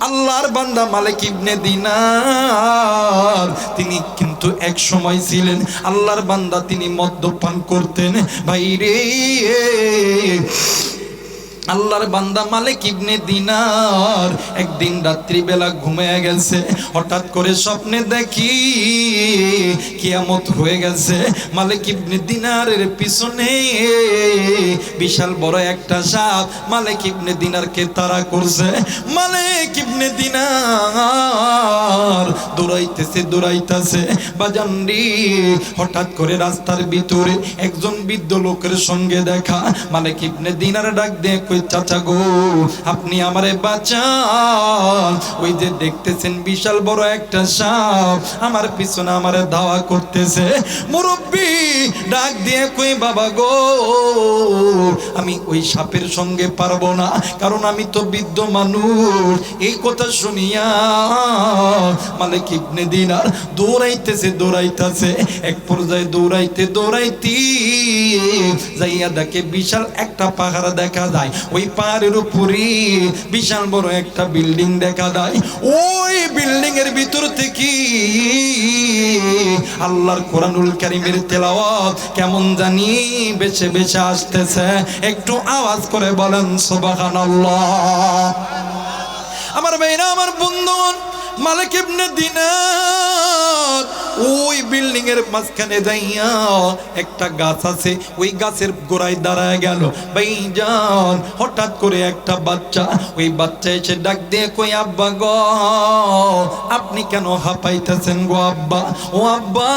আল্লাহর বান্দা মালিক ইবনে দিনার। তিনি কিন্তু এক সময় ছিলেন আল্লাহর বান্দা, তিনি মদ্যপান করতেন। ভাই রে আল্লাহর বান্দা মালিক ইবনে দিনার। একদিন রাত্রিবেলা ঘুমিয়ে গেছে, হঠাৎ করে স্বপ্নে দেখি কিয়ামত হয়ে গেছে। মালিক ইবনে দিনারের পিছনে বিশাল বড় একটা সাপ মালিক ইবনে দিনারকে তারা করছে। মালিক ইবনে দিনার দৌড়াইতেছে দৌড়াইতেছে। বাজানডি হঠাৎ করে রাস্তার ভিতরে একজন বৃদ্ধ লোকের সঙ্গে দেখা। মালিক ইবনে দিনার ডাক দিয়ে কই চাচা গো, আপনি আমারে বাঁচান। ওই যে দেখতেছেন বিশাল বড় একটা সাপ, আমার পিছনে আমারে ধাওয়া করতেছে। মুরব্বী, ডাক দিয়ে কই বাবা গো, আমি ওই সাপের সঙ্গে পারব না, কারণ আমি তো বৃদ্ধ মানুষ। এই কথা শুনিয়া মানে মালিক ইবনে দিনার দৌড়াইতেছে দৌড়াইতেছে, এক পর্যায়ে দৌড়াইতে দৌড়াইতে যাইয়া দেখে বিশাল একটা পাহাড় দেখা যায়। ওই পাহাড়ের উপরে বিশাল বড় একটা বিল্ডিং দেখা দেয় ওই বিল্ডিং এর ভিতর থেকে আল্লাহর কোরআনুল কারিমের তেলাওয়াত কেমন জানি বেছে বেছে আসতেছে। একটু আওয়াজ করে বলেন, সুবহানাল্লাহ। আমার ভাইরা, আমার বন্ধুগণ মালিক ইবনে দিনার, ওই বিল্ডিং এর মাঝখানে যাইয়া একটা গাছ আছে, ওই গাছের গোড়ায় দাঁড়ায় গেল। ভাইজান, হঠাৎ করে একটা বাচ্চা, ওই বাচ্চা এসে ডাক দিয়ে কই আব্বা গো, আপনি কেন হাঁপাইতেছেন গো আব্বা? ও আব্বা,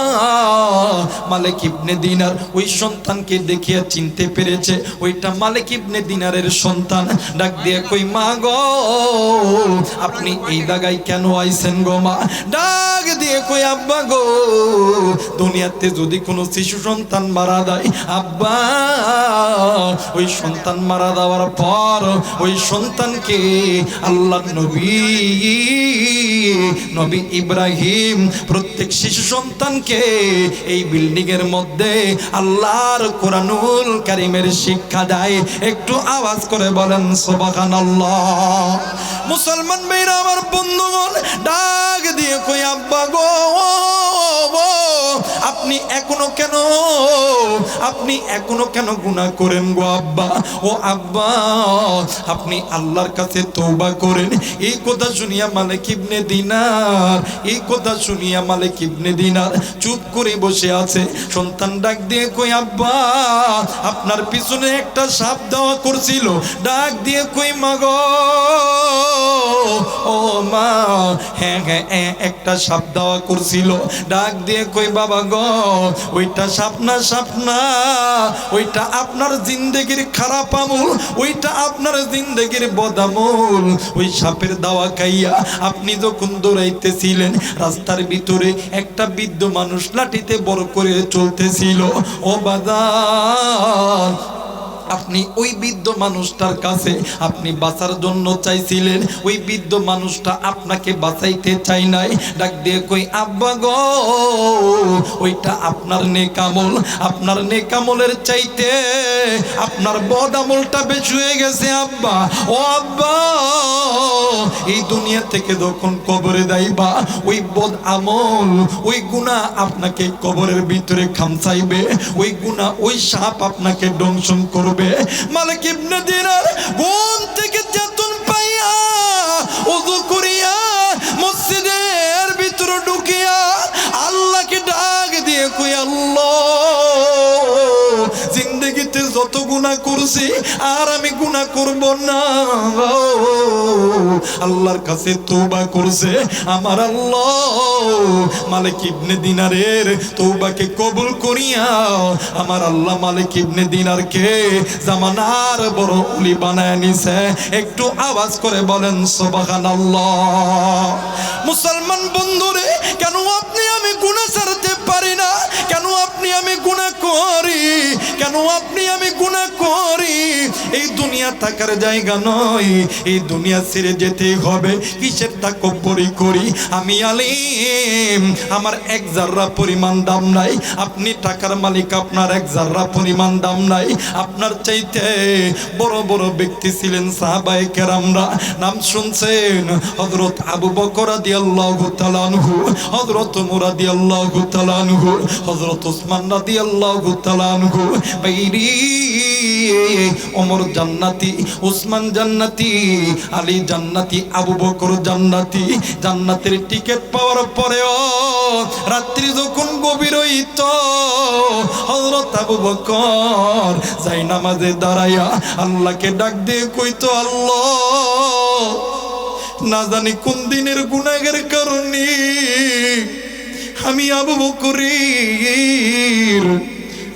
মালিক ইবনে দিনার, ওই সন্তানকে দেখিয়া চিনতে পেরেছে, ওইটা মালিক ইবনে দিনারের সন্তান। ডাক দিয়ে কই মা গো, আপনি এই জায়গায় কেন আইছেন গো মা। ডাক দিয়ে কই, আব্বা গো, দুনিয়াতে যদি কোনো শিশু সন্তান মারা যায়, আব্বা, ওই সন্তান মারা যাওয়ার পর ওই সন্তানকে আল্লাহ নবী নবী ইব্রাহিম, প্রত্যেক শিশু সন্তানকে এই বিল্ডিং এর মধ্যে আল্লাহর কোরআনুল কারিমের শিক্ষা দেয়। একটু আওয়াজ করে বলেন, সুবহানাল্লাহ। মুসলমান ভাইরা, আমার বন্ধুগণ ডাক দিয়ে কই, আব্বা গো আপনি এখনও কেন, আপনি এখনও কেন গুনাহ করেন গো আব্বা? ও আব্বা, আপনি আল্লাহর কাছে তওবা করেন। এই কথা শুনিয়া মালিক ইবনে দিনার, এই কথা শুনিয়া মালিক ইবনে দিনার চুপ করে বসে আছে। সন্তান ডাক দিয়ে কই, আব্বা, আপনার পিছনে একটা সাপ দেওয়া করছিল। ডাক দিয়ে কই মাগো ও মা হ্যাঁ হ্যাঁ একটা সাপ দেওয়া করছিল। ডাক দিয়ে কই, বাবা গো, ওইটা সাপনা সাপনা ওইটা আপনার জিন্দেগির খারাপ আমল, ওইটা আপনার জিন্দেগির বদামল। ওই সাপের দাওয়া খাইয়া আপনি যখন দৌড়াইতেছিলেন, রাস্তার ভিতরে একটা বৃদ্ধ মানুষ লাঠিতে বড় করে চলতেছিল। ও বাদান আপনি ওই বৃদ্ধ মানুষটার কাছে আপনি বাঁচার জন্য চাইছিলেন। ওই বৃদ্ধ মানুষটা আপনাকে বাঁচাইতে চাই নাই। ডাক দিয়ে কই আব্বা গো, ওইটা আপনার নেকামল আপনার নেকামলের চাইতে আপনার বদ আমলটা বেশি হয়ে গেছে, আব্বা। ও আব্বা, এই দুনিয়া থেকে যখন কবরে যাইবা, ওই বদ আমল, ওই গুণা আপনাকে কবরের ভিতরে খামচাইবে। ওই গুণা ওই সাপ আপনাকে দংশন করবে। মালিক ইবনে দিনার ঘুম থেকে গুনাহ করছি আর আমি গুনাহ করব না। আল্লাহর কাছে তওবা করছে। আমার আল্লাহ মালিক ইবনে দিনারের তওবাকে কবুল করিয়া আমার আল্লাহ মালিক ইবনে দিনারকে জামানার বড় উলি বানায় নিছে। একটু আওয়াজ করে বলেন, সুবহানাল্লাহ। মুসলমান বন্ধুরে, কেন আপনি এই দুনিয়া থাকার জায়গা নয়। এই দুনিয়া ছেড়ে যেতে হবে, কিসের তাকব্বরি করি আমি আলিম, আমার এক জাররা পরিমাণ দাম নাই। আপনি টাকার মালিক, আপনার এক জাররা পরিমাণ দাম নাই। আপনার চাইতে বড় বড় ব্যক্তি ছিলেন সাহাবায়ে কেরামরা। নাম শুনছেন? হযরত আবু বকর আনহু, হযরত উমর রাদিয়াল্লাহু তাআলা আনহু, হযরত উসমান রাদিয়াল্লাহু তাআলা আনহু। বাইরি জান্নাতি, উসমান জান্নাতি, আলী জান্নাতি, আবু বকর জান্নাতি। জান্নাতের টিকিট পাওয়ার পরেও রাত্রি যখন গভীর হইত, হযরত আবু বকর যাই নামাজে দাঁড়াইয়া আল্লাহকে ডাক দিয়ে কইতো, আল্লাহ, না জানি কোন দিনের গুনাহের কারণে আমি আবু বকরের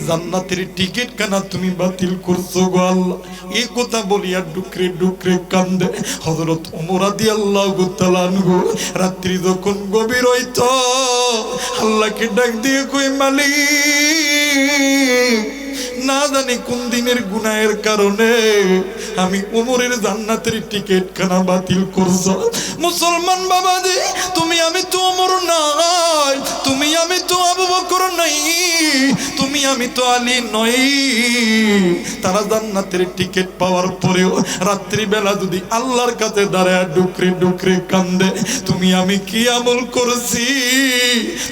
জান্নাতের টিকিট কানা তুমি বাতিল করছ গো আল্লাহ এই কথা বলিয়া ডুকরে ডুকরে কান্দে হযরত ওমর আল্লাহ তাআলা আনহু। রাত্রি যখন গভীর হইত, আল্লাহকে ডাক দিয়ে কই মালিক না জানি কোন দিনের গুনাহের কারণে আমি উমরের জান্নাতের টিকিট খানা বাতিল করছ। মুসলমান বাবা যে তুমি আমি তো অমর নাই, তুমি আমি তো আবু বকর নাই, তুমি আমি তো আলী নই। তারা জান্নাতের টিকিট পাওয়ার পরেও রাত্রি বেলা যদি আল্লাহর কাছে দাঁড়ায় ডুকরে ডুকরে কান্দে, তুমি আমি কি আমল করছি?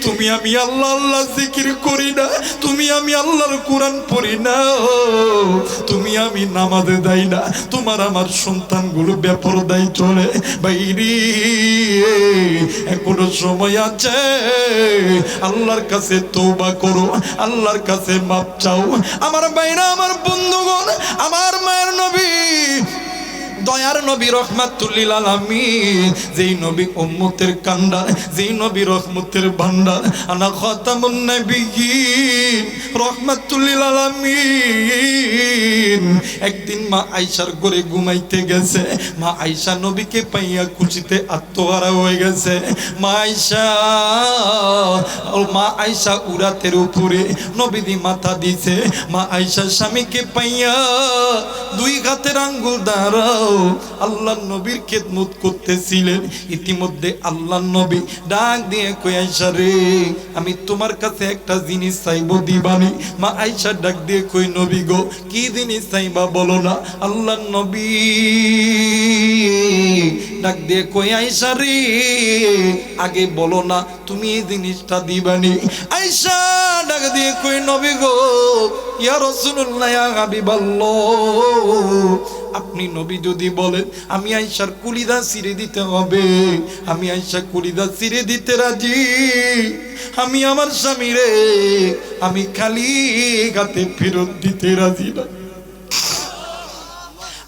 তুমি আমি আল্লাহ আল্লাহ জিকির করি না, তুমি আমি আল্লাহর কোরআন পড়ি না তুমি আমি নামাজে দেয় না, তোমার আমার সন্তানগুলো দেয় চলে। বাইরি এখনও সময় আছে। আল্লাহর কাছে তৌবা করো, আল্লাহর কাছে মাপ চাও। আমার বাইরা আমার বন্ধুগণ, আমার মায়ের নবী দয়ার নবী রহমাতুল্লিল আলামিন। যেই নবী উম্মতের কান্ডার যেই নবী রহমতের ভান্ডার আনা খতামুন নবিয়্যিন রহমাতুল্লিল আলামিন। একদিন মা আয়েশার ঘরে ঘুমাইতে গেছে। মা আয়েশা নবীকে পাইয়া খুশিতে আত্মহারা হয়ে গেছে। মা আয়েশা, ও মা আয়েশা উরাতের উপরে নবীদি মাথা দিছে। মা আয়েশা স্বামীকে পাইয়া দুই হাতের আঙ্গুল দাঁড়াও। আল্লাহ নবীর খেদমত করতেছিলেন। ইতিমধ্যে আল্লাহ নবী ডাক দিয়ে রে, আমি তোমার কাছে একটা জিনিস চাইব দিবানি। মা আয়সা ডাক দিয়ে কই নবী গো, কি জিনিস চাইবা বলো না? আল্লাহ নবী ডাক দিয়ে কই আয়সা রে, আগে বলো না, তুমি এই জিনিসটা দিবানি। আইসা ডাক দিয়ে কই নবী গো, ইয়া রাসূলুল্লাহ ইয়া হাবিবাল্লাহ আপনি নবী যদি বলেন, আমি আইসার কুলিদা সিরে দিতে হবে। আমি আইসা কুলিদা সিরে দিতে রাজি। আমি আমার স্বামী রে আমি খালি গাতে ফেরত দিতে রাজি না।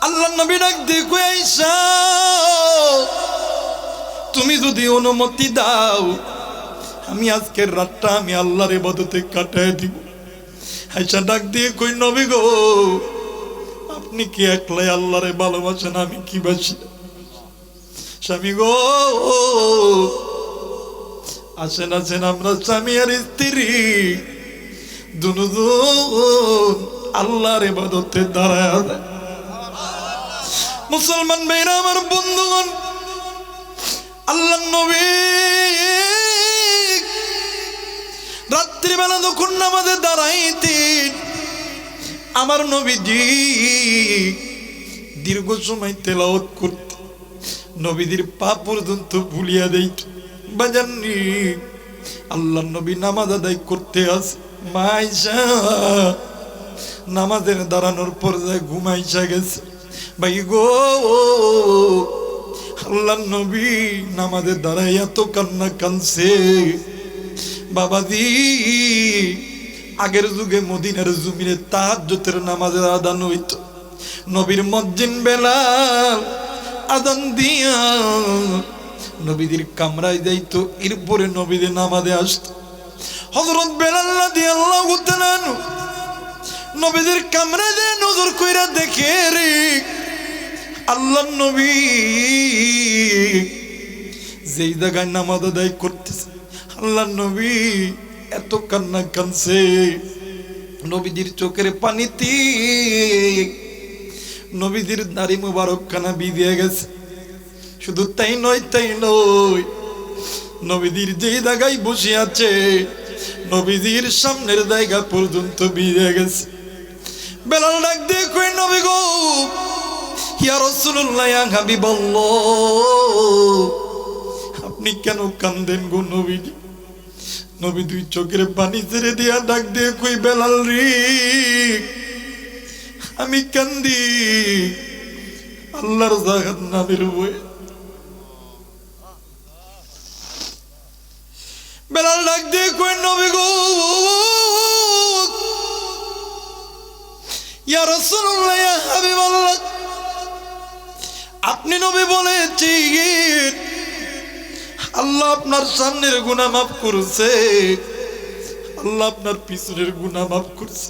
আল্লাহ নবী ডাক দেখো আইসা তুমি যদি অনুমতি দাও, আমি আজকের রাতটা আমি আল্লাহর ইবাদতে কাটায় দিব। আইসা ডাক দিয়ে কই নবী গো আপনি কি একলাই আল্লাহরে ভালোবাসেন? আমি কি বাসি? স্বামী গো, আসেন আসেন, আমরা স্বামী আর স্ত্রী। দুজন আল্লাহর ইবাদতে দাঁড়ায়। মুসলমান ভাইরা, আমার বন্ধুগণ, আল্লাহ নবী রাত্রিবেলা যখন নামাজে দাঁড়াইতেন আমার নবীজি দীর্ঘ সময় তেলাওত করতে। নবীদের পা পর্যন্ত ভুলিয়া দেইত। বাজাননি আল্লাহ নবী নামাজ আদায় করতে আস মাইশা, নামাজের দাঁড়ানোর পর যায় ঘুমাইসা গেছে। ভাই গো আল্লাহ নবী নামাজের দাঁড়াই এত কান্না কানছে। বাবাজি আগের যুগে মদিনার জমিনে তাহাজ্জতের নামাজের আদান হইত নবীর মজ্জিন বেলাল আদান দিয়া নবীদের কামরায় যাইতো, এরপরে নবীদের নামাজে আসতো। হজরত বেলাল্লা দিয়ে আল্লাহ নবীদের কামরায় যায় নজর কইরা দেখে রে আল্লাহ নবী যেই জায়গায় নামাজ আদায় করতেছে আল্লাহ নবী এত কান্না কানছে নবীজির চোখের পানিতে। নবীজির দাড়ি মুবারক খানা বিদিয়ে গেছে। শুধু তাই নয় তাই নয়, নবীজির যে জায়গায় বসে আছে, নবীজির সামনের জায়গা পর্যন্ত বিয়ে গেছে। বেলাল ডাক দিয়ে কই নবী গো, ইয়া রাসূলুল্লাহ, ইয়া হাবিবাল্লাহ, আপনি কেন কান্দেন গো নবীজি? নবী দুই চোখের পানি ছেড়ে দিয়া ডাক দিয়ে কই, বেলাল রে? আমি কান্দি। আল্লাহর জাহান নামের বই বেলাল ডাক দিয়ে কই, নবী গো। ইয়া রাসূলুল্লাহ, ইয়া হাবিবাল্লাহ। আপনি নবী বলেছেন আল্লাহ আপনার সামনের গুণা মাফ করছে। আল্লাহ আপনার পিছনের গুণা মাফ করছে।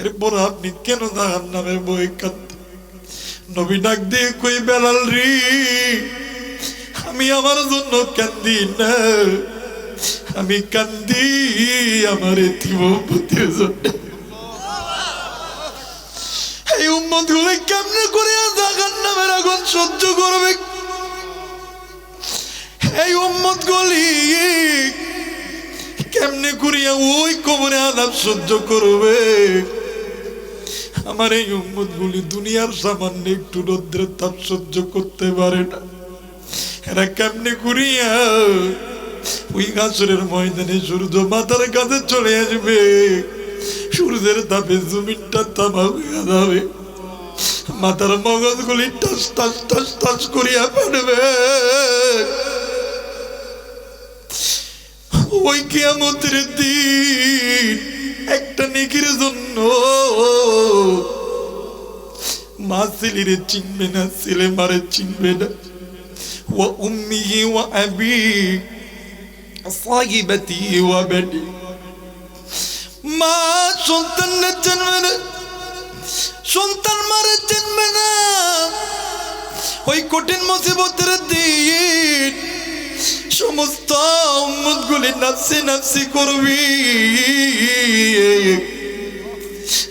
এরপর আপনি কেন জাহান নামে বই কাঁদতে? নবী ডাক দিয়ে কই, বেলাল রে, আমি আমার জন্য কান্দি না। আমি কান্দি আমার এই উম্মতগুলো কেমনে করে জাগান নামের আগুন সহ্য করবে? এই উম্মত গুলি কেমনে করিয়া ওই কবরে আদাব সহ্য করবে? আমার এই উম্মত গুলি দুনিয়ার সামান্য একটু রৌদ্রের তাপ সহ্য করতে পারে না। এরা কেমনে করিয়া ওই গাছরের ময়দানে সূর্য মাথার কাছে চলে আসবে? সূর্যের তাপে জমিনটা তামা হইয়া যাবে। মাথার মগজগুলি টাস টাস টাস টাস করিয়া পড়বে ওই কিয়ামতের দিন একটা নেকির জন্য মা ছেলেরে চিনবে না, ছেলে মারে চিনবে না। ওয়া উম্মিহি ওয়া আবি সাহিবাতি ওয়া বানি। মা সন্তান জন্মে না, সন্তান মারে জন্মে না। ওই কঠিন মুসিবতের দিন সমস্ত উম্মতগুলি নাফসি নাফসি করবি।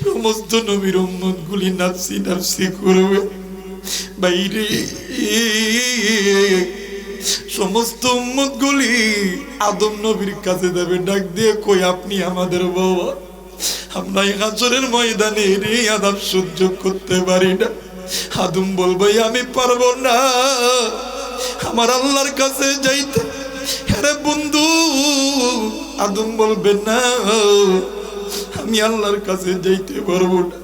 সমস্ত নবীর উম্মতগুলি নাফসি নাফসি করবে। বাইরে। সমস্ত উম্মতগুলি আদম নবীর কাছে যাবে, ডাক দিয়ে কই আপনি আমাদের বাবা। আমরা এই হাজরের ময়দানে এই আদাব সহ্য করতে পারি না। আদম বলব, আমি পারব না। আমার আল্লাহর কাছে যাইতে আরে বন্ধু, আদম বলবে না, আমি আল্লাহর কাছে যাইতে পারব না।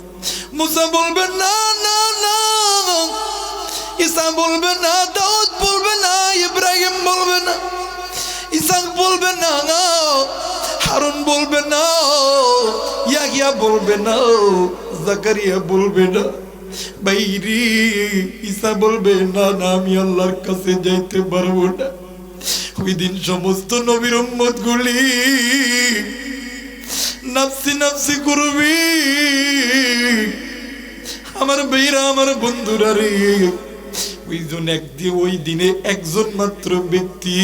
মুসা বলবে না না না। ঈসা বলবে না, দাউদ বলবে না, ইব্রাহিম বলবে না, ইসাক বলবে না, হারুন বলবে না, ইয়াহিয়া বলবে না, জাকারিয়া বলবে না। বাইরি, ঈসা বলবে, না না, আমি আল্লাহর কাছে যাইতে পারব না। ওই দিন সমস্ত নবীর উম্মত গুলি নাফসি নাফসি করবি। আমার বেইরা আমার বন্ধুরা রে ওইজন একদিন ওই দিনে একজন মাত্র ব্যক্তি।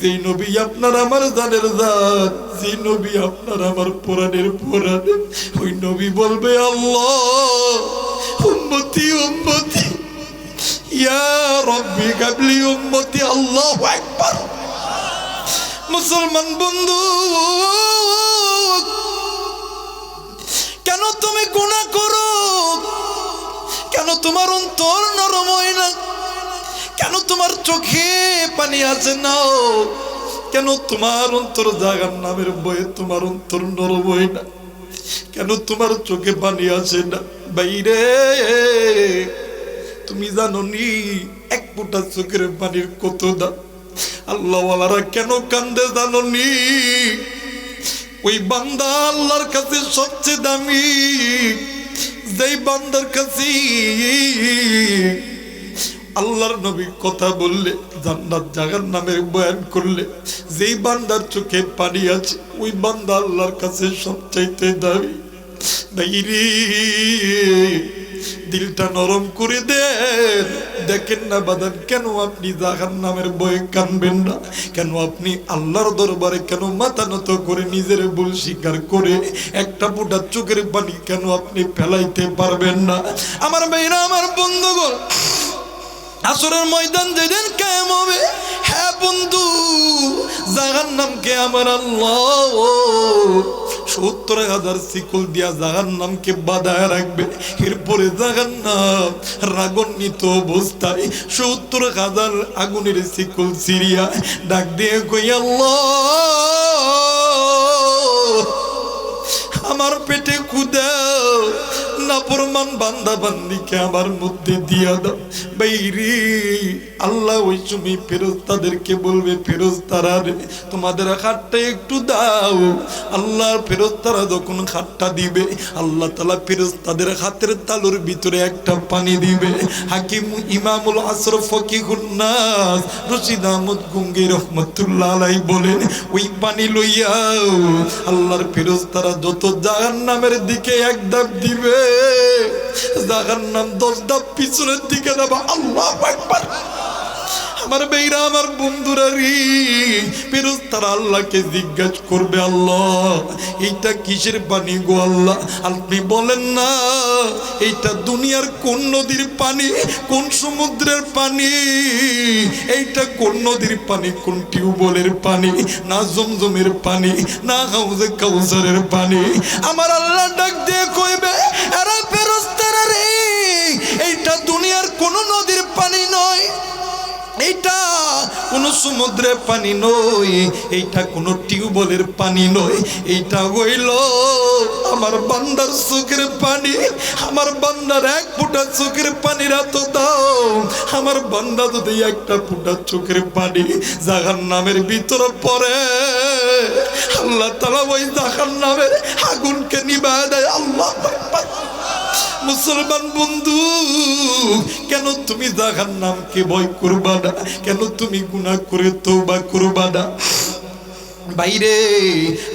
যে নবী আপনার আমার জানের জান যে নবী আপনার আমার পুরাণের পুরাণ। ওই নবী বলবে, আল্লাহ, উম্মতি উম্মতি আল্লাহু আকবার। মুসলমান বন্ধু, কেন তুমি গুণা করো? কেন তোমার অন্তর নরম হয় না? কেন তোমার চোখে পানি আছে না? কেন তোমার অন্তর জাগার নামের বয়ে তোমার অন্তর নরম হয় না? কেন তোমার চোখে পানি আছে না? বাইরে তুমি জানো নি এক ফোঁটা চোখের পানির কত দাম আল্লাহওয়ালারা কেন কান্দে জানো নি ওই বান্দা আল্লাহর কাছে সবচেয়ে দামি। যেই বান্দার কাছে আল্লাহর নবী কথা বললে, জান্নাত জাগার নামে বয়ান করলে, যেই বান্দার চোখে পানি আছে, ওই বান্দা আল্লাহর কাছে সবচাইতে দামি। বাইরে দিলটা নরম করে দেন দেখেন না বাদান কেন আপনি জাহান নামের বয়ে কানবেন না কেন আপনি আল্লাহর দরবারে কেন মাথা নত করে নিজের ভুল স্বীকার করে একটা ফুটা চোখের পানি কেন আপনি ফেলাইতে পারবেন না আমার মেয়েরা আমার বন্ধু বন্ধুগণ আসরের ময়দান যেদিন কায়েম হবে হ্যাঁ বন্ধু জাগার নামকে আমার আল্লাহ সত্তর হাজার শিকল দিয়া জাগার নামকে বাধায় রাখবে। এরপরে জাগার নাম রাগন্বিত অবস্থায় সত্তর হাজার আগুনের শিকল সিরিয়া ডাক দিয়ে কই আল্লাহ, আমার পেটে কুদাও হাতের তালুর ভিতরে একটা পানি দিবে। হাকিম ইমামুল আসর ফকিহুন্নাস রশিদ গুঙ্গি রহমতুল্লাহ আলাই বলেন, ওই পানি লইয়াও। আল্লাহর ফেরোজ তারা যত জাহান নামের দিকে এক দিবে। জাহান নাম দশ ধাপ পিছনের দিকে যাবে আল্লাহ একবার আমার বেইরা আমার বন্ধুরা রে। ফেরোজ তারা আল্লাহকে জিজ্ঞাসা করবে, আল্লাহ, এইটা কিসের পানি গো আল্লাহ? আপনি বলেন না, এইটা দুনিয়ার কোন নদীর পানি, কোন সমুদ্রের পানি? এইটা কোন নদীর পানি, কোন টিউবওয়েলের পানি, না জমজমের পানি, না হাউজে কাউসারের পানি? আমার আল্লাহ ডাক দিয়ে কইবে আরে ফেরোজ তারা রে, এইটা দুনিয়ার কোন নদীর কোনো সমুদ্রের পানি নই, এইটা কোনো টিউবওয়েলের পানি নই, এইটা হইল আমার বান্দার চোখের পানি, আমার বান্দার এক ফুটা চোখের পানি রাত দাও আমার বান্দা যদি একটা ফুটা চোখের পানি জাগার নামের ভিতরে পড়ে, আল্লাহ তালা ওই জাগার নামের আগুনকে নিবায় দেয়, আল্লাহ। মুসলমান বন্ধু, কেন তুমি জাহান নামকে ভয় করবা না? কেন তুমি গুনাহ করে তৌবা করবা না? বাইরে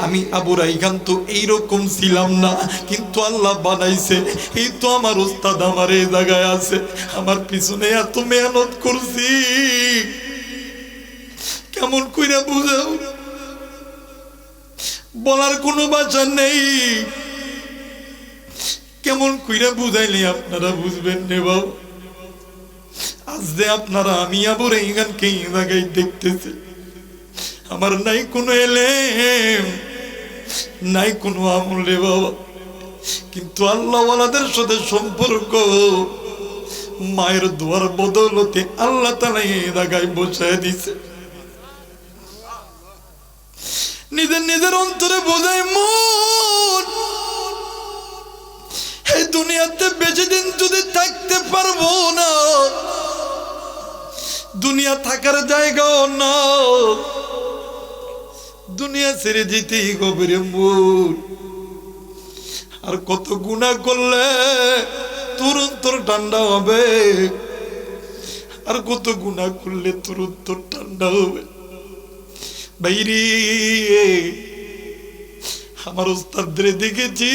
আমি আবু রাইখান তো এইরকম ছিলাম না, কিন্তু আল্লাহ বানাইছে। এই তো আমার ওস্তাদ আমার এই জায়গায় আছে। আমার পিছনে এত মেহনত করছি। কেমন কইরা বুঝাও? বলার কোনো বাচা নেই। কেমন কইরা বুঝাইলে আপনারা বুঝবেন নে বাবু? আজ যে আপনারা আমি আবার এই গানকে এই জায়গায় দেখতেছি। আমার নাই কোনো এলেম, নাই কোনো আমল রে বাবা। কিন্তু আল্লাহওয়ালাদের সাথে সম্পর্ক, মায়ের দোয়ার বদলতে আল্লাহ তালা এই জায়গায় বসায় দিছে। নিজের নিজের অন্তরে বোঝায় মন। এই দুনিয়াতে বেশি দিন যদি থাকতে পারব না, দুনিয়া থাকার জায়গাও না, দুনিয়া ছেড়ে যেতেই গভীরে মূল আর কত গুণা করলে তুরন্ত ঠান্ডা হবে, আর কত গুণা করলে তুরন্ত ঠান্ডা হবে। বাইরে, আমার ওস্তাদের দেখেছি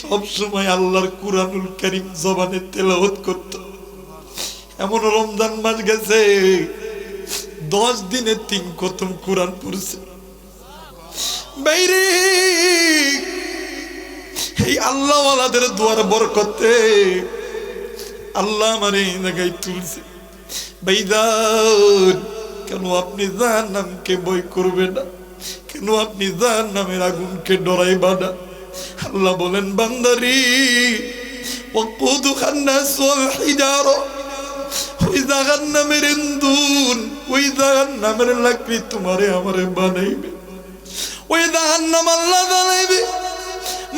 সব সময় আল্লাহর কুরআনুল কারীম জবানে তেলাওয়াত করত। এমন রমজান মাস গেছে, দশ দিনে তিন খতম কোরআন পড়ছে। বাইরে এই আল্লাহওয়ালাদের দুয়ার বরকতে আল্লাহ আমার এই জায়গায় তুলছে। বাইদান কেন আপনি যার নামকে বই করবে না? কেন আপনি যার নামের আগুনকে ডরাইবা না? আল্লাহ বলেন বান্দারি وقود الناس والحجارة ওই জাগার নামের ইন্দুন ওই জাগার নামের লাকড়ি তোমারে আমারে বানাইবে ওই জাগার নাম আল্লাহ বানাইবে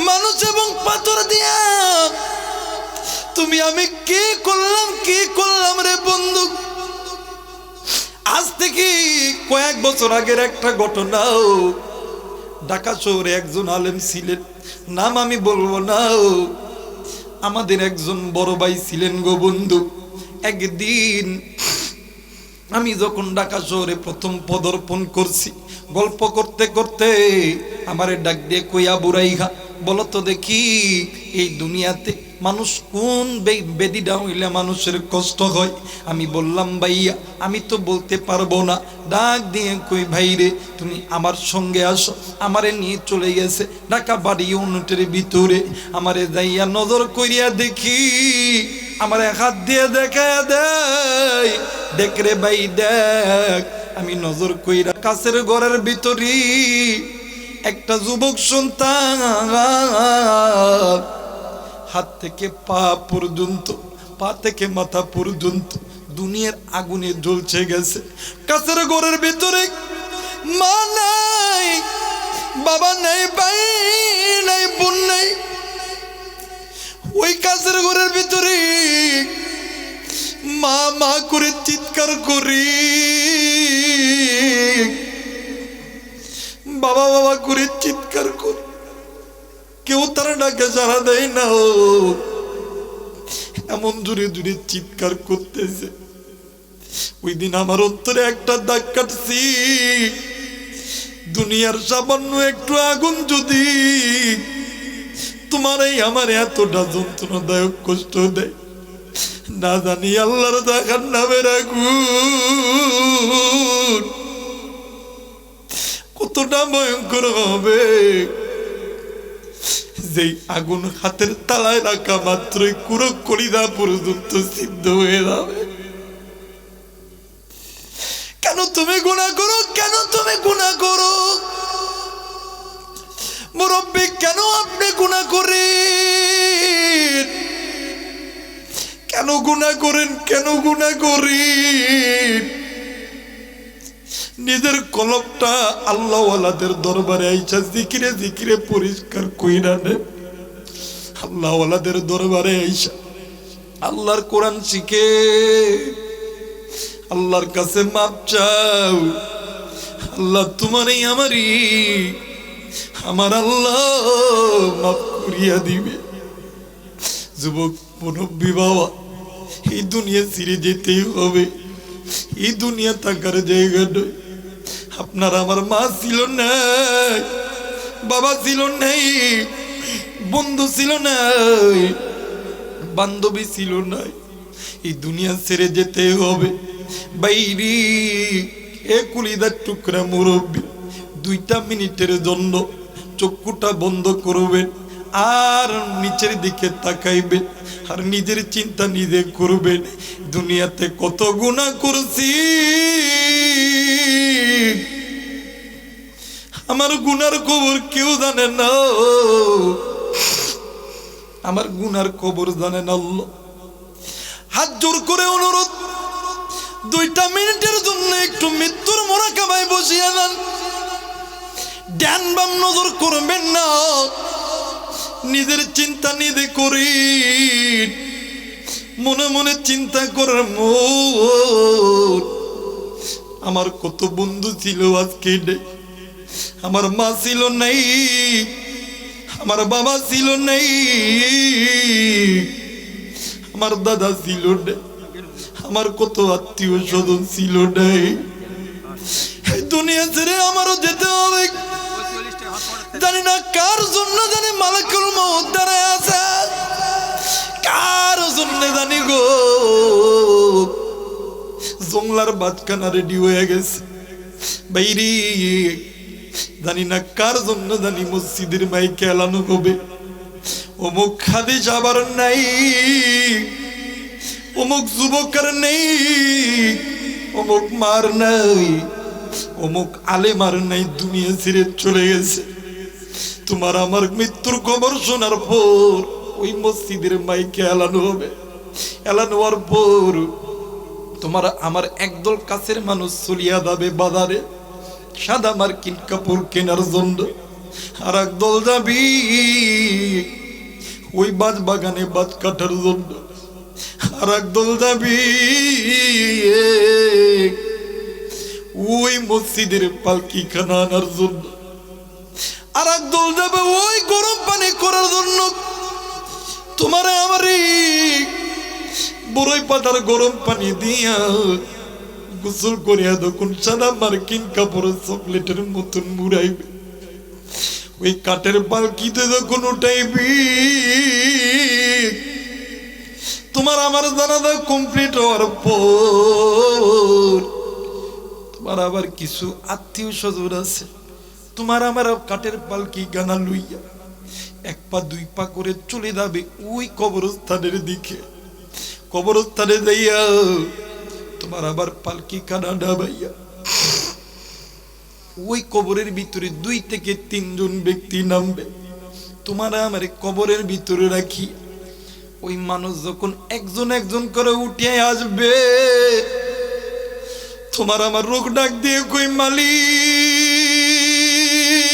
মানুষ এবং পাথর দিয়া তুমি আমি কি করলাম কি করলাম রে বন্ধু আজ থেকে কয়েক বছর আগের একটা ঘটনাও ঢাকা শহরে একজন আলেম ছিলেন নাম আমি বলব না আমাদের একজন বড় ভাই ছিলেন গো বন্ধু। একদিন আমি যখন ঢাকা শহরে প্রথম পদর্পণ করছি, গল্প করতে করতে আমারে ডাক দিয়ে কইয়া বুড়াইঘা বলতো দেখি এই দুনিয়াতে মানুষ কোন বেদিটা হইলে মানুষের কষ্ট হয়? আমি বললাম, ভাইয়া, আমি তো বলতে পারব না। ডাক দিয়ে কই, ভাই রে, তুমি আমার সঙ্গে আসো। আমারে নিয়ে চলে গেছে ঢাকা বাড়ি ইউনিটের ভিতরে। আমারে যাইয়া নজর করিয়া দেখি। আমার হাত দিয়ে দেখা দেয়। দেখ রে ভাই, দেখ, আমি নজর কইরা কাছের ঘরের ভিতরে একটা যুবক সন্তান। হাত থেকে পা পর্যন্ত, পা থেকে মাথা পর্যন্ত দুনিয়ার আগুনে জ্বলছে গেছে। কাছের ঘরের ভিতরে মা নাই, বাবা নাই, ভাই নাই, বোন নাই। ওই কাছের ঘরের ভিতরে মা মা করে চিৎকার করি। বাবা বাবা করে চিৎকার করি। কেউ তারা ডাকে সারা দেয় না এমন জোরে জোরে চিৎকার করতেছে। ওই দিন আমার অন্তরে একটা দাগ কাটছি। দুনিয়ার সামান্য একটু আগুন যদি তোমার এই আমার এতটা যন্ত্রণাদায়ক কষ্ট দেয়, না জানি আল্লাহর দেখার নামে আগুন কতটা ভয়ঙ্কর হবে। যেই আগুন হাতের তালায় রাখা মাত্রই কুড়ো কলিদা পর্যন্ত সিদ্ধ হয়ে যাবে। কেন তুমি গুণা করো? কেন তুমি গুণা করো? মুরব্বী, কেন আপনি গুণা করেন? কেন গুণা করেন? কেন গুণা করেন? নিজের কলবটা আল্লাহওয়ালাদের দরবারে আইসা জিকিরে জিকিরে পরিষ্কার কইরা নেন আল্লাহওয়ালাদের দরবারে আইসা আল্লাহর কোরআন শিখে, আল্লাহর কাছে মাপ চাও। আল্লাহ তোমারই আমারই, আমার আল্লাহ মাফ করিয়া দিবে। যুবক, মুরব্বী, বাবা, এই দুনিয়া ছিঁড়ে যেতেই হবে। এই দুনিয়া থাকার জায়গা নয়। আপনার আমার মা ছিল না, বাবা ছিল নাই বন্ধু ছিল নাই বান্ধবী ছিল নাই এই দুনিয়া ছেড়ে যেতে হবে। বাইরি এ কুলিদার টুকরা মুরব্বী, দুইটা মিনিটের জন্য চক্ষুটা বন্ধ করবেন। আর নিচের দিকে তাকাইবে, আর নিজের চিন্তা নিজে করবেন দুনিয়াতে কত গুণা করছি। আমার গুনার খবর কেউ জানে না। আমার গুনার খবর জানে না হাত জোর করে অনুরোধ, দুইটা মিনিটের জন্য একটু মৃত্যুর মোরা কামায় বসিয়ে নেন ধ্যান বাম নজর করবেন না। নিজের চিন্তা নিজে করি। মনে মনে চিন্তা করার আমার কত বন্ধু ছিল আজকে? আমার মা ছিল নাই, আমার বাবা ছিল নাই, আমার দাদা ছিল আমার কত আত্মীয় স্বজন ছিল নাই। দুনিয়া ছেড়ে আমারও যেতে হবে। জানি না কার জন্য জানি মালাকুল মউত দাঁড়ায় আছে। কার জন্য জানি গো? জংলার বাজখানা রেডি হয়ে গেছে। বাইরে, জানি না কার জন্য জানি মসজিদের মাইকে এলানো হবে। অমুক খাদি যাবার নাই, অমুক যুবকের নেই, অমুক মার নাই, অমুক আলেমার নাই, দুনিয়া ছেড়ে চলে গেছে। তোমার আমার মৃত্যুর খবর শোনার পর ওই মসজিদের মাইকে এলানো হবে। এলানো হওয়ার পর তোমার আমার একদল কাছের মানুষ চলিয়া যাবে বাজারে। সাদা মার্কিন কাপড় কেনার জন্য আর একদল যাবি। ওই বাজ বাগানে বাজ কাটার জন্য আর একদল যাবি। ওই মসজিদের পালকি খানা আনার জন্য আর একদল যাবে ওই গরম পানি করার জন্য। তোমারে আমারই বড়ই পাতার গরম পানি দিয়া গোসল করিয়া তখন সাদা মার্কিন কাপড়ের চকলেটের মতন মুড়াইবে। ওই কাঠের পালকিতে যখন উঠাইবি। তোমার আমার জানাজা কমপ্লিট হওয়ার পর তোমার আবার কিছু আত্মীয় স্বজন আছে। তোমার আমার কাঠের পালকি গানা লইয়া এক পা দুই পা করে চলে যাবে ওই কবরস্থানের দিকে। কবরস্থানে যাইয়া তোমার আবার পালকি কানা ডাবাইয়া ওই কবরের ভিতরে দুই থেকে তিনজন ব্যক্তি নামবে। তোমার আমার কবরের ভিতরে রাখি ওই মানুষ যখন একজন একজন করে উঠে আসবে, তোমার আমার রোগ ডাক দিয়ে কই মালিক?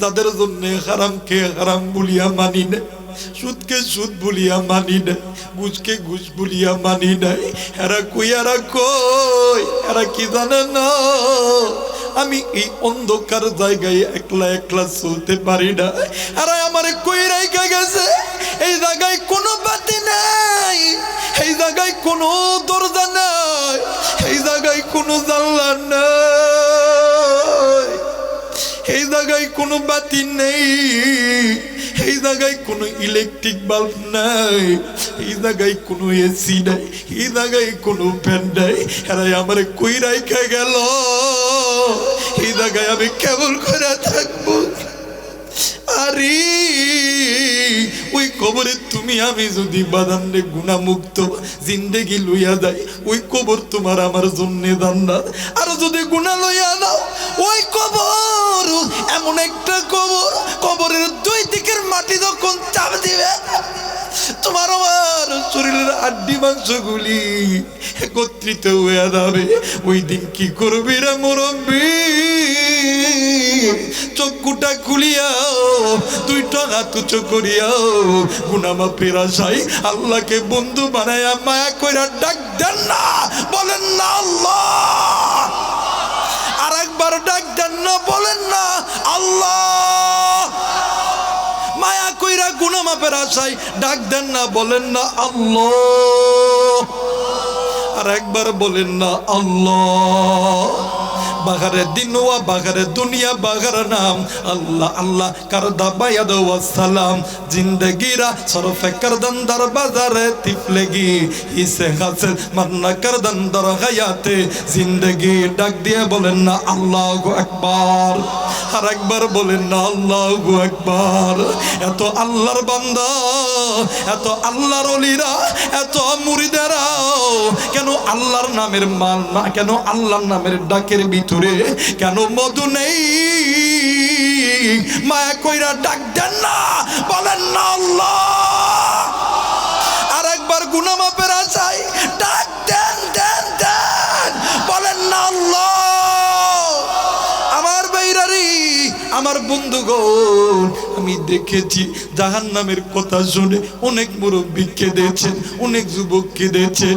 যাদের জন্য হারামকে হারাম বলিয়া মানি না। সুদকে সুদ বলিয়া মানি না, ঘুষকে ঘুষ বলিয়া মানি নাই এরা কই এরা কই, এরা কি জানে না? আমি এই অন্ধকার জায়গায় একলা একলা চলতে পারি না। এরা আমার কই রাইকা গেছে? এই জায়গায় কোনো বাতি নাই। এই জায়গায় কোনো দরজা নাই। এই জায়গায় কোনো জানলা নাই। কোনো বাতি নেই। এই জায়গায় কোনো ইলেকট্রিক বাল্ব নাই। এই জায়গায় কোনো এসি নাই। এই জায়গায় কোনো ফ্যান নাই। এরাই আমার কই রাইখা গেল। এই জায়গায় আমি কেমন করে থাকব। আরে ওই কবরে তুমি, আমি যদি বাদান্নে গুণামুক্ত জিন্দেগি লইয়া যাই, ওই কবর তোমার আমার জন্য দান্দার আর যদি গুণা লইয়া দাও ওই কবর, এমন একটা কবর, কবরের দুই দিকের মাটি যখন চাপ দিবে তোমার আমার শরীরের আড্ডি মাংসগুলি একত্রিত হয়ে যাবে। ওই দিন কি করবি রে মুরব্বী? চক্ষুটা খুলিয়াও, দুইটা হাত উঁচু করিয়াও গুনামা পেরাশাই আল্লাহকে বন্ধু বানায়া মায়া কইরা ডাক দেন না, বলেন না আল্লাহ। আর একবার ডাক দেন না, বলেন না মায়া মাপের গুনামাপের আশাই ডাক দেন না, বলেন না আল্লাহ। আর একবার বলেন না আল্লাহ। বাগারে দিনুয়া, বাগারে দুনিয়া, বাগার নাম। আল্লাহ আল্লাহ, করদা বায়াদ সালাম। জিন্দগিরা সরফে করদন দর বাজারে তিফলেগি ইসে হাসিল মান্না করদন দর হায়াতে জিন্দগি ডাক দিয়ে বলেন না, আল্লাহ আকবার। আর একবার বলেন না, আল্লাহ আকবার। এত আল্লাহর বান্দা, এত আল্লাহর অলিরা, এত মুরিদেরাও। কেন আল্লাহর নামের মান না, কেন আল্লাহর নামের ডাকের ভিতরে কেন মধু নেই? মায়া কইরা ডাক দেন না, বলেন না আল্লাহ। আর একবার আশায় ডাক দেন দেন দেন, বলেন না আমার বাইরারি, আমার বন্ধুগণ, আমি দেখেছি জাহান নামের কথা শুনে অনেক মুরব্বী কেঁদেছেন, অনেক যুবক কেঁদেছেন।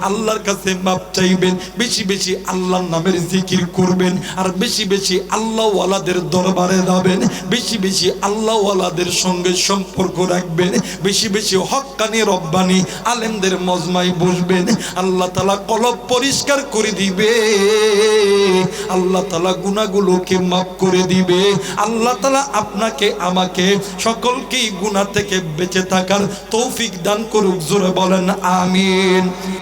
আল্লাহর কাছে মাপ চাইবেন, বেশি বেশি নামের জিকির করবেন, আর বেশি বেশি আল্লাহওয়ালাদের দরবারে যাবেন, বেশি বেশি আল্লাহওয়ালাদের সঙ্গে সম্পর্ক রাখবেন, বেশি বেশি হক্কানি রব্বানি আলেমদের মজমায় বসবেন, আল্লাহ তালা কলব পরিষ্কার করে দিবে, আল্লাহ তালা গুণাগুলোকে মাফ করে দিবে। আল্লাহ তালা আপনাকে, আমাকে সকলকেই গুণা থেকে বেঁচে থাকার তৌফিক দান করুক। জোরে বলেন, আমিন।